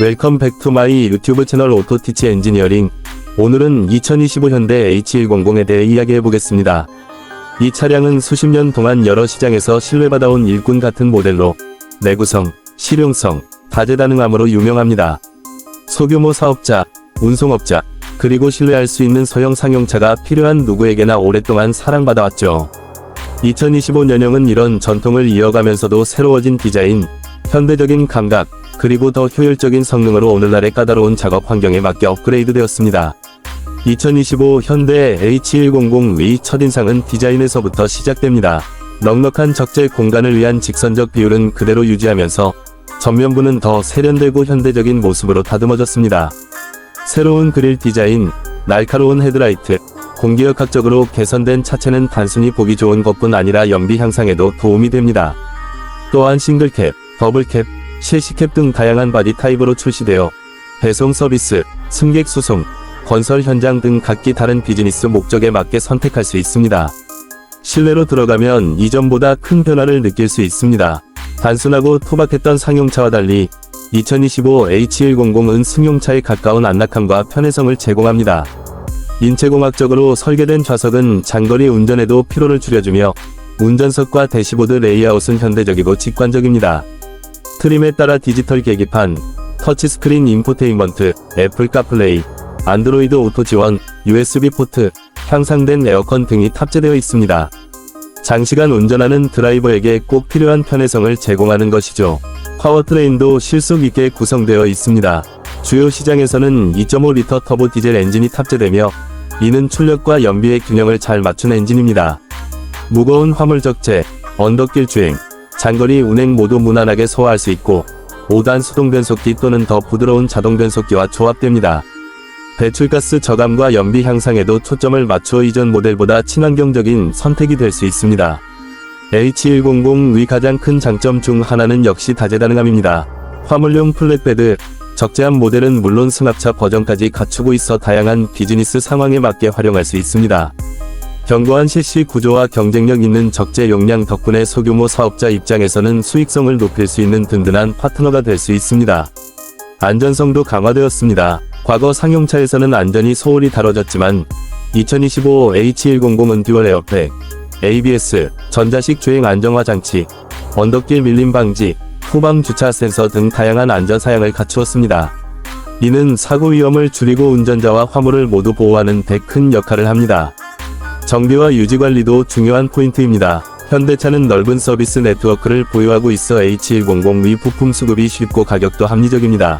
웰컴 백 투 마이 유튜브 채널 오토티치 엔지니어링. 오늘은 2025 현대 H100에 대해 이야기해 보겠습니다. 이 차량은 수십 년 동안 여러 시장에서 신뢰받아온 일꾼 같은 모델로 내구성, 실용성, 다재다능함으로 유명합니다. 소규모 사업자, 운송업자, 그리고 신뢰할 수 있는 소형 상용차가 필요한 누구에게나 오랫동안 사랑받아왔죠. 2025년형은 이런 전통을 이어가면서도 새로워진 디자인, 현대적인 감각, 그리고 더 효율적인 성능으로 오늘날의 까다로운 작업 환경에 맞게 업그레이드 되었습니다. 2025 현대 H100의 첫인상은 디자인에서부터 시작됩니다. 넉넉한 적재 공간을 위한 직선적 비율은 그대로 유지하면서 전면부는 더 세련되고 현대적인 모습으로 다듬어졌습니다. 새로운 그릴 디자인, 날카로운 헤드라이트, 공기역학적으로 개선된 차체는 단순히 보기 좋은 것뿐 아니라 연비 향상에도 도움이 됩니다. 또한 싱글캡, 더블캡, 실시캡 등 다양한 바디 타입으로 출시되어 배송 서비스, 승객 수송, 건설 현장 등 각기 다른 비즈니스 목적에 맞게 선택할 수 있습니다. 실내로 들어가면 이전보다 큰 변화를 느낄 수 있습니다. 단순하고 투박했던 상용차와 달리 2025 H100은 승용차에 가까운 안락함과 편해성을 제공합니다. 인체공학적으로 설계된 좌석은 장거리 운전에도 피로를 줄여주며 운전석과 대시보드 레이아웃은 현대적이고 직관적입니다. 트림에 따라 디지털 계기판, 터치스크린 인포테인먼트, 애플 카플레이, 안드로이드 오토 지원, USB 포트, 향상된 에어컨 등이 탑재되어 있습니다. 장시간 운전하는 드라이버에게 꼭 필요한 편의성을 제공하는 것이죠. 파워트레인도 실속 있게 구성되어 있습니다. 주요 시장에서는 2.5리터 터보 디젤 엔진이 탑재되며 이는 출력과 연비의 균형을 잘 맞춘 엔진입니다. 무거운 화물 적재, 언덕길 주행, 장거리 운행 모두 무난하게 소화할 수 있고 5단 수동 변속기 또는 더 부드러운 자동 변속기와 조합됩니다. 배출가스 저감과 연비 향상에도 초점을 맞추어 이전 모델보다 친환경적인 선택이 될 수 있습니다. H100의 가장 큰 장점 중 하나는 역시 다재다능함입니다. 화물용 플랫베드, 적재함 모델은 물론 승합차 버전까지 갖추고 있어 다양한 비즈니스 상황에 맞게 활용할 수 있습니다. 견고한 셰시 구조와 경쟁력 있는 적재 용량 덕분에 소규모 사업자 입장에서는 수익성을 높일 수 있는 든든한 파트너가 될 수 있습니다. 안전성도 강화되었습니다. 과거 상용차에서는 안전이 소홀히 다뤄졌지만 2025 H100은 듀얼 에어백, ABS, 전자식 주행 안정화 장치, 언덕길 밀림 방지, 후방 주차 센서 등 다양한 안전 사양을 갖추었습니다. 이는 사고 위험을 줄이고 운전자와 화물을 모두 보호하는 데 큰 역할을 합니다. 정비와 유지 관리도 중요한 포인트입니다. 현대차는 넓은 서비스 네트워크를 보유하고 있어 H100의 부품 수급이 쉽고 가격도 합리적입니다.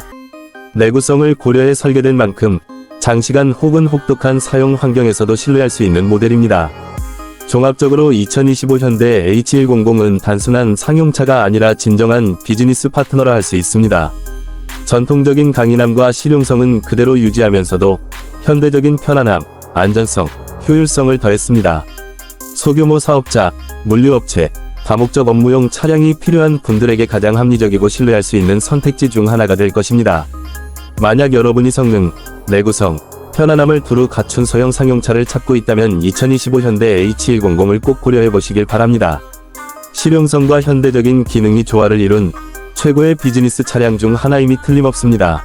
내구성을 고려해 설계된 만큼 장시간 혹은 혹독한 사용 환경에서도 신뢰할 수 있는 모델입니다. 종합적으로 2025 현대 H100은 단순한 상용차가 아니라 진정한 비즈니스 파트너라 할 수 있습니다. 전통적인 강인함과 실용성은 그대로 유지하면서도 현대적인 편안함, 안전성, 효율성을 더했습니다. 소규모 사업자, 물류업체, 다목적 업무용 차량이 필요한 분들에게 가장 합리적이고 신뢰할 수 있는 선택지 중 하나가 될 것입니다. 만약 여러분이 성능, 내구성, 편안함을 두루 갖춘 소형 상용차를 찾고 있다면 2025 현대 H100을 꼭 고려해 보시길 바랍니다. 실용성과 현대적인 기능이 조화를 이룬 최고의 비즈니스 차량 중 하나임이 틀림없습니다.